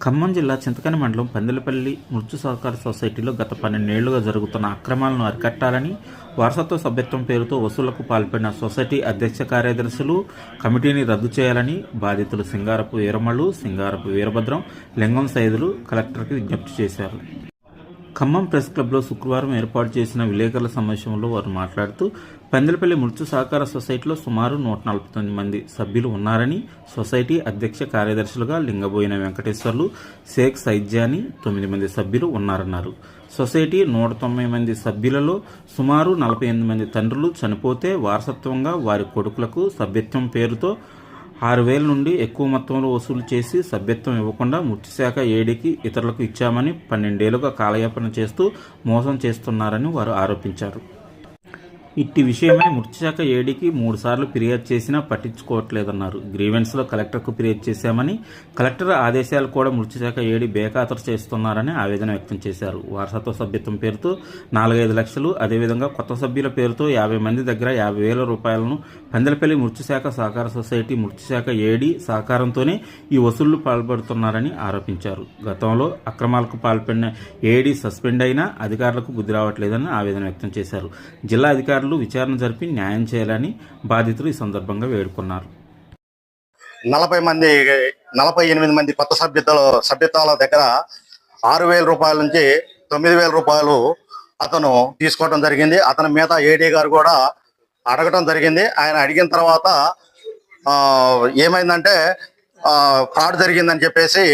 ఖమ్మం జిల్లా చింతకని మండలం పందిలపల్లి మృత్యు సహకార సొసైటీలో గత పన్నెండేళ్ళుగా జరుగుతున్న అక్రమాలను అరికట్టాలని వారసత్వ సభ్యత్వం పేరుతో వసూళ్ళకు పాల్పడిన సొసైటీ అధ్యక్ష కార్యదర్శులు కమిటీని రద్దు చేయాలని బాధితులు సింగారపు వీరమళ్ళు సింగారపు వీరభద్రం లింగం సైదులు కలెక్టర్కి విజ్ఞప్తి చేశారు. ఖమ్మం ప్రెస్ క్లబ్లో శుక్రవారం ఏర్పాటు చేసిన విలేకరుల సమావేశంలో వారు మాట్లాడుతూ పందిలపల్లి మృత్యు సహకార సొసైటీలో సుమారు నూట నలభై తొమ్మిది మంది సభ్యులు ఉన్నారని సొసైటీ అధ్యక్ష కార్యదర్శులుగా లింగబోయిన వెంకటేశ్వర్లు షేక్ సైద్యాని తొమ్మిది మంది సభ్యులు ఉన్నారన్నారు. సొసైటీ నూట తొంభై మంది సభ్యులలో సుమారు నలభై ఎనిమిది మంది తండ్రులు చనిపోతే వారసత్వంగా వారి కొడుకులకు సభ్యత్వం పేరుతో ఆరు వేల నుండి ఎక్కువ మొత్తంలో వసూలు చేసి సభ్యత్వం ఇవ్వకుండా ముత్తిశాఖ ఏడీకి ఇతరులకు ఇచ్చామని పన్నెండేళ్ళుగా కాలయాపన చేస్తూ మోసం చేస్తున్నారని వారు ఆరోపించారు. ఇట్టి విషయమై మృత్యుశాఖ ఏడీకి మూడుసార్లు ఫిర్యాదు చేసినా పట్టించుకోవట్లేదన్నారు. గ్రీవెన్స్లో కలెక్టర్కు ఫిర్యాదు చేశామని కలెక్టర్ ఆదేశాలు కూడా మృత్యుశాఖ ఏడీ బేఖాతరు చేస్తున్నారని ఆవేదన వ్యక్తం చేశారు. వారసత్వ సభ్యత్వం పేరుతో నాలుగైదు లక్షలు అదేవిధంగా కొత్త సభ్యుల పేరుతో యాభై మంది దగ్గర యాభై వేల రూపాయలను పందెలపల్లి మృత్యుశాఖ సహకార సొసైటీ మృత్యుశాఖ ఏడీ సహకారంతోనే ఈ వసూళ్ళు పాల్పడుతున్నారని ఆరోపించారు. గతంలో అక్రమాలకు పాల్పడిన ఏడీ సస్పెండ్ అయినా అధికారులకు బుద్ధి రావట్లేదని ఆవేదన వ్యక్తం చేశారు. జిల్లా అధికారులు విచారణ జరిపి న్యాయం చేయాలని బాధితులు ఈ సందర్భంగా వేడుకున్నారు. నలభై మంది నలభై ఎనిమిది మంది కొత్త సభ్యతలు సభ్యత్వాల దగ్గర ఆరు వేల రూపాయల నుంచి తొమ్మిది వేల రూపాయలు అతను తీసుకోవడం జరిగింది. అతని మీద ఏడీ గారు కూడా అడగటం జరిగింది. ఆయన అడిగిన తర్వాత ఏమైందంటే ఫ్రాడ్ జరిగిందని చెప్పేసి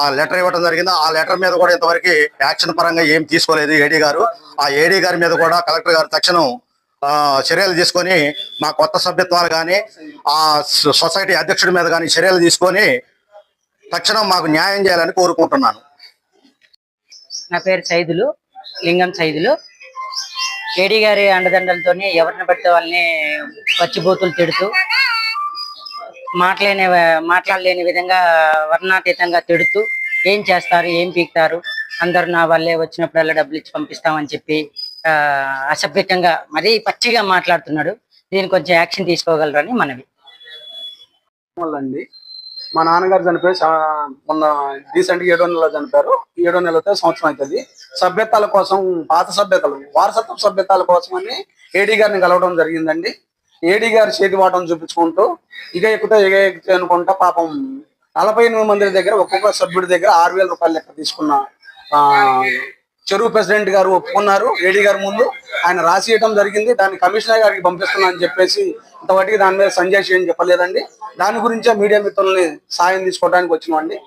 ఆ లెటర్ ఇవ్వడం జరిగింది. ఆ లెటర్ మీద కూడా ఇంతవరకు యాక్షన్ పరంగా ఏం తీసుకోలేదు ఏడీ గారు. ఆ ఏడీ గారి మీద కూడా కలెక్టర్ గారు తక్షణం చర్యలు తీసుకొని మా కొత్త సభ్యత్వాలు కానీ ఆ సొసైటీ అధ్యక్షుడి మీద కానీ చర్యలు తీసుకొని తక్షణం మాకు న్యాయం చేయాలని కోరుకుంటున్నాను. నా పేరు సైదులు లింగం సైదులు. కేడీ గారి అండదండలతో ఎవరిని పడితే వాళ్ళని పచ్చిబోతులు తిడుతూ మాట్లాడే మాట్లాడలేని విధంగా వర్ణాతీతంగా తిడుతూ ఏం చేస్తారు ఏం పీకుతారు అందరు నా వల్లే వచ్చినప్పుడల్లా డబ్బులు ఇచ్చి పంపిస్తామని చెప్పి అసభ్యకంగా మరీ పచ్చిగా మాట్లాడుతున్నాడు. దీని కొంచెం యాక్షన్ తీసుకోగలరని మనవి. అండి మా నాన్నగారు చనిపోయి మొన్న రీసెంట్ ఏడో నెలలో చనిపోయారు. ఏడో నెలతో సంవత్సరం అవుతుంది. సభ్యతాల కోసం పాత సభ్యతలు వారసత్వ సభ్యతాల కోసం అని ఏడీ గారిని కలవడం జరిగిందండి. ఏడీ గారి చేతి వాటం చూపించుకుంటూ ఇక ఎక్కితే ఇక ఎక్కితే అనుకుంటా పాపం నలభై ఎనిమిది మంది దగ్గర ఒక్కొక్క సభ్యుడి దగ్గర ఆరు వేల రూపాయలు లెక్క తీసుకున్న ఆ, చెరువు ప్రెసిడెంట్ గారు ఒప్పుకున్నారు. ఏడీ గారి ముందు ఆయన రాసి ఇవ్వడం జరిగింది. దాన్ని కమిషనర్ గారికి పంపిస్తున్నా అని చెప్పేసి ఇంతవరకు దాని మీద సంజయ్ ఏం చెప్పలేదండి. దాని గురించే మీడియా మిత్రుల్ని సాయం తీసుకోవడానికి వచ్చినామండి